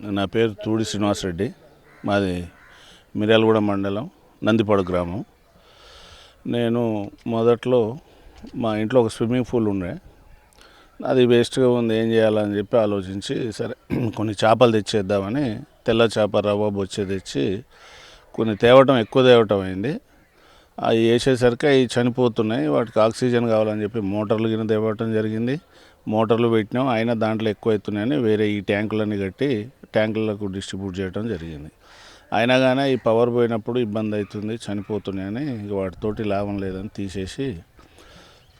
నా పేరు తూడి శ్రీనివాసరెడ్డి. మాది మిర్యాలగూడ మండలం నందిపాడు గ్రామం. నేను మొదట్లో మా ఇంట్లో ఒక స్విమ్మింగ్ పూల్ ఉండే. అది వేస్ట్గా ఉంది ఏం చేయాలని చెప్పి ఆలోచించి సరే కొన్ని చేపలు తెచ్చేద్దామని తెల్ల చేప రవ్వ బొచ్చే తెచ్చి కొన్ని తేవటం ఎక్కువ తేవటం అయింది. అవి వేసేసరికి అవి చనిపోతున్నాయి వాటికి ఆక్సిజన్ కావాలని చెప్పి మోటార్లు కింద తేవటం జరిగింది. మోటార్లు పెట్టినాం అయినా దాంట్లో ఎక్కువ అవుతున్నాయని వేరే ఈ ట్యాంకులన్నీ కట్టి ట్యాంకులకు డిస్ట్రిబ్యూట్ చేయడం జరిగింది. అయినా కానీ ఈ పవర్ పోయినప్పుడు ఇబ్బంది అవుతుంది చనిపోతున్నాయని ఇక వాటితోటి లాభం లేదని తీసేసి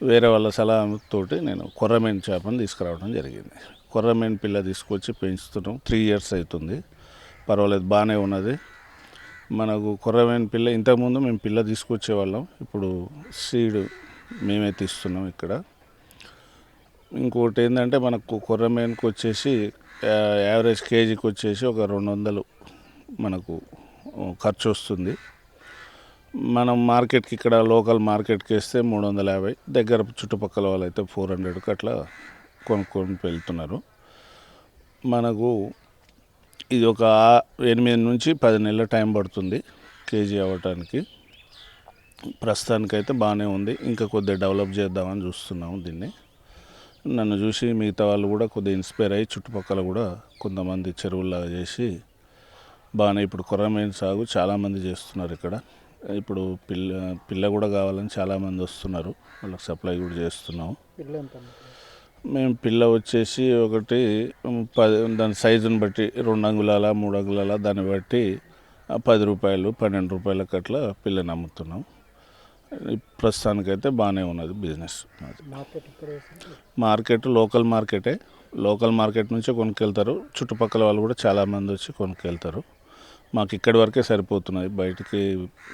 వేరే వాళ్ళ సలహాతోటి నేను కొర్రమేన్ చేపను తీసుకురావడం జరిగింది. కొర్రమేన్ పిల్ల తీసుకొచ్చి పెంచుతున్నాం. త్రీ ఇయర్స్ అవుతుంది. పర్వాలేదు బాగానే ఉన్నది. మనకు కొర్రమేన్ పిల్ల ఇంతకుముందు మేము పిల్ల తీసుకొచ్చేవాళ్ళం ఇప్పుడు సీడ్ మేమే తీస్తున్నాం ఇక్కడ. ఇంకోటి ఏంటంటే మనకు కొర్రమేన్కి వచ్చేసి యావరేజ్ కేజీకి వచ్చేసి ఒక రెండు వందలు మనకు ఖర్చు వస్తుంది. మనం మార్కెట్కి ఇక్కడ లోకల్ మార్కెట్కి వేస్తే మూడు వందల యాభై దగ్గర చుట్టుపక్కల వాళ్ళు అయితే ఫోర్ హండ్రెడ్కి అట్లా కొనుక్కొని వెళ్తున్నారు. మనకు ఇది ఒక ఎనిమిది నుంచి పది నెలల టైం పడుతుంది కేజీ అవ్వటానికి. ప్రస్తుతానికైతే బాగానే ఉంది. ఇంకా కొద్దిగా డెవలప్ చేద్దామని చూస్తున్నాము దీన్ని. నన్ను చూసి మిగతా వాళ్ళు కూడా కొద్దిగా ఇన్స్పైర్ అయ్యి చుట్టుపక్కల కూడా కొంతమంది చెరువుల్లాగా చేసి బాగానే ఇప్పుడు కొర్రమీన సాగు చాలామంది చేస్తున్నారు ఇక్కడ. ఇప్పుడు పిల్ల పిల్ల కూడా కావాలని చాలామంది వస్తున్నారు. వాళ్ళకి సప్లై కూడా చేస్తున్నాము? మేము పిల్ల వచ్చేసి ఒకటి పది దాని సైజుని బట్టి రెండు అంగుళాల మూడు అంగుళాల దాన్ని బట్టి పది రూపాయలు పన్నెండు రూపాయలకి అట్లా పిల్లని అమ్ముతున్నాం ప్రస్తుతానికైతే బాగానే ఉన్నది బిజినెస్ మార్కెట్ లోకల్ మార్కెటే లోకల్ మార్కెట్ నుంచే కొనుక్కెళ్తారు. చుట్టుపక్కల వాళ్ళు కూడా చాలామంది వచ్చి కొనుక్కెళ్తారు. మాకు ఇక్కడి వరకే సరిపోతున్నాయి బయటికి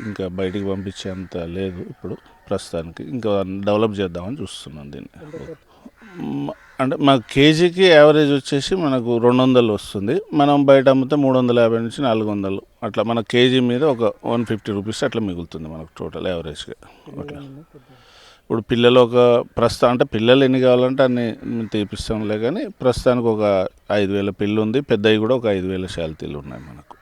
ఇంకా బయటికి పంపించేంత లేదు ఇప్పుడు ప్రస్తుతానికి. ఇంకా డెవలప్ చేద్దామని చూస్తున్నాం దీన్ని. అంటే మా కేజీకి యావరేజ్ వచ్చేసి మనకు రెండు వందలు వస్తుంది. మనం బయట అమ్మితే మూడు వందల యాభై నుంచి నాలుగు వందలు. అట్లా మన కేజీ మీద ఒక వన్ ఫిఫ్టీ రూపీస్ అట్లా మిగులుతుంది మనకు టోటల్ యావరేజ్గా. అట్లా. ఇప్పుడు పిల్లలు ఒక ప్రస్తుతం అంటే పిల్లలు ఎన్ని కావాలంటే అన్ని తీపిస్తాంలే కానీ ప్రస్తుతానికి ఒక ఐదు వేల పిల్లు ఉంది పెద్దవి కూడా ఒక ఐదు వేల శాలతీలు ఉన్నాయి మనకు.